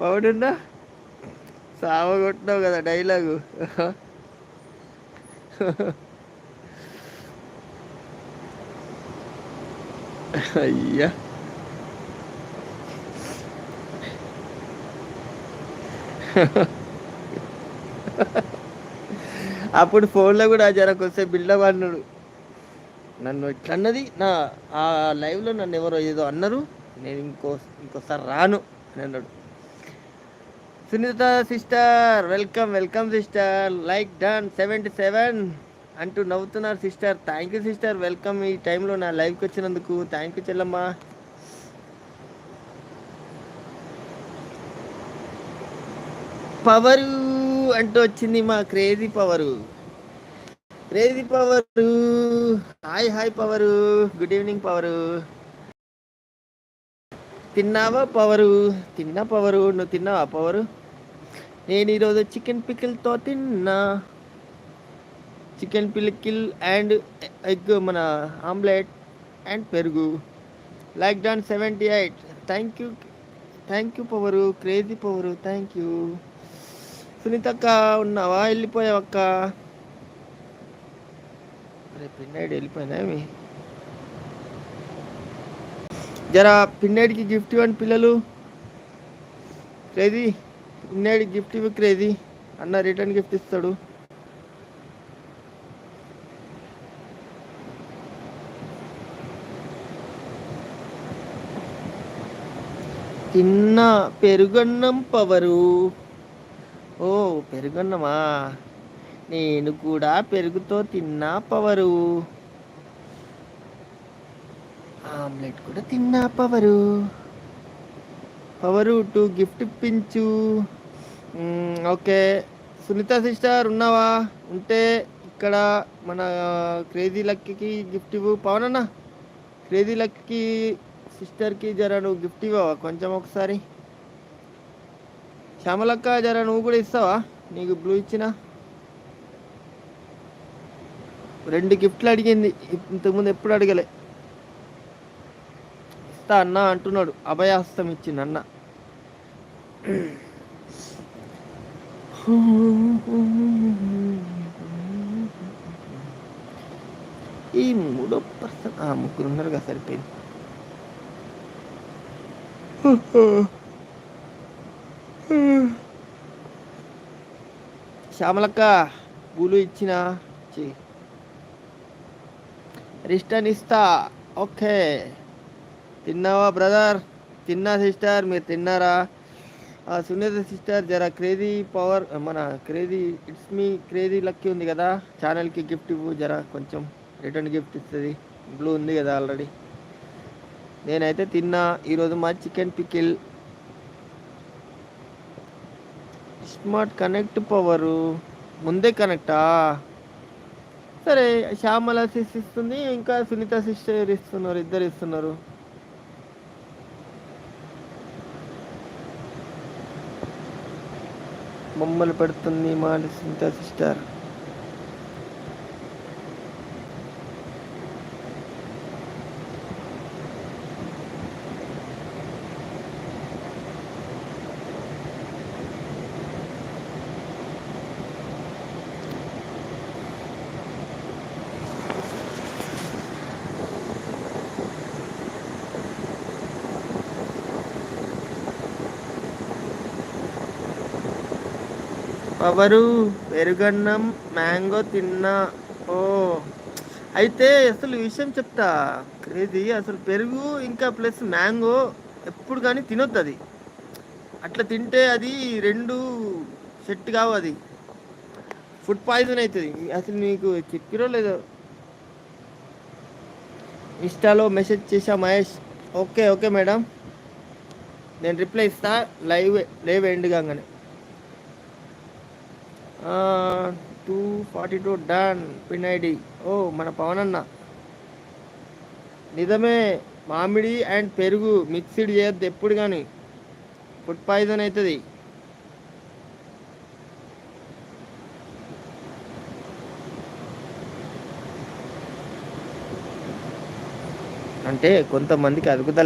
పౌడున్నా సావ కొట్టినావు కదా డైలాగు. అయ్యా. అప్పుడు ఫోన్లో కూడా జరకొస్తే బిల్డప్ అన్నాడు. నన్ను ఇట్లన్నది నా ఆ లైవ్లో నన్ను ఎవరో ఏదో అన్నారు. నేను ఇంకో ఇంకోసారి రాను అని అన్నాడు. Sunitha sister welcome welcome sister. Like done seventy seven అంటూ నవ్వుతున్నారు sister. Thank you sister. Welcome ఈ టైంలో నా లైవ్కి వచ్చినందుకు. థ్యాంక్ యూ చెల్లమ్మా. పవరు అంటూ వచ్చింది మా crazy power. Crazy power. Hi hi power. Good evening power. తిన్నావా పవరు? తిన్నా పవరు నువ్వు తిన్నావా పవరు? నేను ఈరోజు చికెన్ పికిల్తో తిన్నా. చికెన్ పికిల్ అండ్ ఎగ్ మన ఆమ్లెట్ అండ్ పెరుగు. Like done seventy eight. Thank you thank you power crazy power thank you. సునీతక్క ఉన్నావా? వెళ్ళిపోయావక్క? రేపు పిన్నైడ్ వెళ్ళిపోయినా జరా పిన్నేడికి గిఫ్ట్ ఇవ్వండి పిల్లలు. క్రేజీ పిన్నేడికి గిఫ్ట్ ఇవ్వ క్రేజీ. అన్న రిటర్న్ గిఫ్ట్ ఇస్తాడు. తిన్న పెరుగన్నం పవరు. ఓ పెరుగన్నమా? నేను కూడా పెరుగుతో తిన్నా పవరు. ఆమ్లెట్ కూడా తిన్నా పవరు. పవరు టు గిఫ్ట్ ఇప్పించు. ఓకే. సునీత సిస్టర్ ఉన్నావా? ఉంటే ఇక్కడ మన క్రేజీ లక్కీకి గిఫ్ట్ ఇవ్వు. పవన్ క్రేజీ లక్కి సిస్టర్కి జర నువ్వు గిఫ్ట్ ఇవ్వవా? కొంచెం ఒకసారి. శ్యామలక్క జర నువ్వు కూడా ఇస్తావా? నీకు బ్లూ ఇచ్చిన? రెండు గిఫ్ట్లు అడిగింది. ఇంతకుముందు ఎప్పుడు అడగలే. ఇస్తా అన్న అంటున్నాడు. అభయాస్తం ఇచ్చింది అన్న. ఈ మూడో పర్సన్ ముగ్గురు ఉన్నారు కదా సరిపోయింది. శ్యామలక్క పూలు ఇచ్చిన చి. రిటర్న్ ఇస్తా ఓకే. తిన్నావా బ్రదర్? తిన్నా సిస్టర్. మీరు తిన్నారా? ఆ సునీత సిస్టర్ జర క్రేజీ పవర్ మన crazy it's me crazy lucky ఉంది కదా. ఛానల్కి గిఫ్ట్ ఇవ్వు జర కొంచెం రిటర్న్ గిఫ్ట్ ఇస్తుంది. బ్లూ ఉంది కదా ఆల్రెడీ. నేనైతే తిన్నా. ఈరోజు మా chicken pickle. Smart connect power. ముందే కనెక్టా? సరే శ్యామల సిస్ ఇస్తుంది ఇంకా సునీత సిస్టర్ ఇస్తున్నారు ఇద్దరు ఇస్తున్నారు. బొమ్మలు పెడుతుంది మా సునీత సిస్టర్. పవరు పెరుగన్నం మ్యాంగో తిన్నా. ఓ. అయితే అసలు ఈ విషయం చెప్తా. క్రేజీ అసలు పెరుగు ఇంకా ప్లస్ మ్యాంగో ఎప్పుడు కానీ తినొద్దు అది. అట్లా తింటే అది రెండు సెట్ కావు అది. ఫుడ్ పాయిజన్ అవుతుంది అసలు నీకు చెప్పిరో లేదో? ఇన్స్టాలో మెసేజ్ చేశా మహేష్. Okay okay madam. నేను రిప్లై ఇస్తా. లైవ్ లైవ్ ఎండ్ కాగానే. Two forty two done pin ID ఓ మన పవన్ అన్న నిజమే మామిడి అండ్ పెరుగు మిక్స్డ్ చేయొద్దు ఎప్పుడు కానీ ఫుడ్ పాయిజన్ అవుతుంది అంటే కొంతమందికి అదుగుతలే